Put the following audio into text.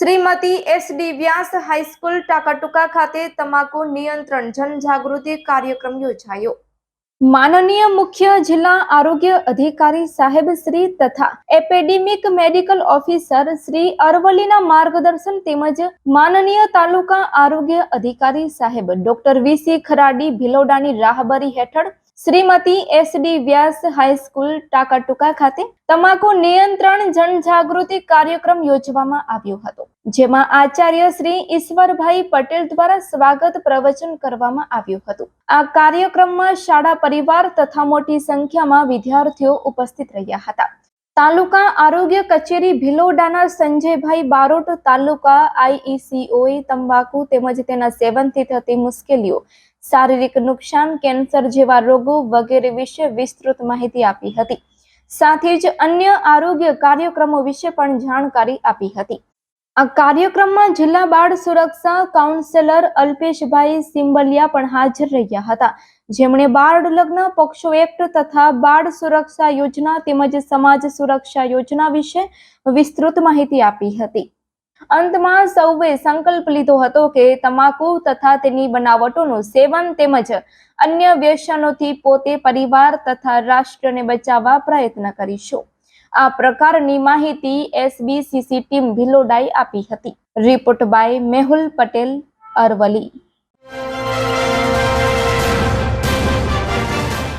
Shrimati S D Vyas high school Takatuka ખાતે તમાકુ નિયંત્રણ જનજાગૃતિ કાર્યક્રમ યોજાયો. માનનીય મુખ્ય જિલ્લા આરોગ્ય અધિકારી સાહેબ શ્રી તથા એપેડેમિક મેડિકલ ઓફિસર શ્રી અરવલ્લીના માર્ગદર્શન તેમજ માનનીય તાલુકા આરોગ્ય અધિકારી સાહેબ ડોક્ટર વીસી ખરાડી ભિલોડાની રાહબરી હેઠળ Shrimati S D Vyas high school Takatuka ખાતે તમાકુ નિયંત્રણ જનજાગૃતિ કાર્યક્રમ યોજવામાં આવ્યો હતો, જેમાં આચાર્ય શ્રી ઈશ્વરભાઈ પટેલ દ્વારા સ્વાગત પ્રવચન કરવામાં આવ્યું હતું. આ કાર્યક્રમમાં શાળા પરિવાર તથા મોટી સંખ્યામાં વિદ્યાર્થીઓ ઉપસ્થિત રહ્યા હતા. તાલુકા આરોગ્ય કચેરી ભિલોડાના સંજયભાઈ બારોટ તાલુકા આઈઈસીઓએ તંબાકુ તેમજ તેના સેવનથી થતી મુશ્કેલીઓ શારીરિક નુકસાન, કેન્સર જેવા રોગો વગેરે વિશે વિસ્તૃત માહિતી આપી હતી. સાથે જ અન્ય આરોગ્ય કાર્યક્રમો વિશે પણ જાણકારી આપી હતી. આ કાર્યક્રમમાં જિલ્લા બાળ સુરક્ષા કાઉન્સેલર અલ્પેશભાઈ સિંબલિયા પણ હાજર રહ્યા હતા. જેમણે બાળ લગ્ન, પક્ષો એક્ટ તથા બાળ સુરક્ષા યોજના તેમજ સમાજ સુરક્ષા યોજના વિશે વિસ્તૃત માહિતી આપી હતી. અંતમાં સૌએ સંકલ્પ લીધો હતો કે તમાકુ તથા તેની બનાવટોનું સેવન તેમજ અન્ય વ્યસનોથી પોતે પરિવાર તથા રાષ્ટ્રને બચાવવા પ્રયત્ન કરીશું. આ પ્રકારની માહિતી એસબીસીસી ટીમ ભિલોડાઈ આપી હતી. Report by Mehul Patel Aravalli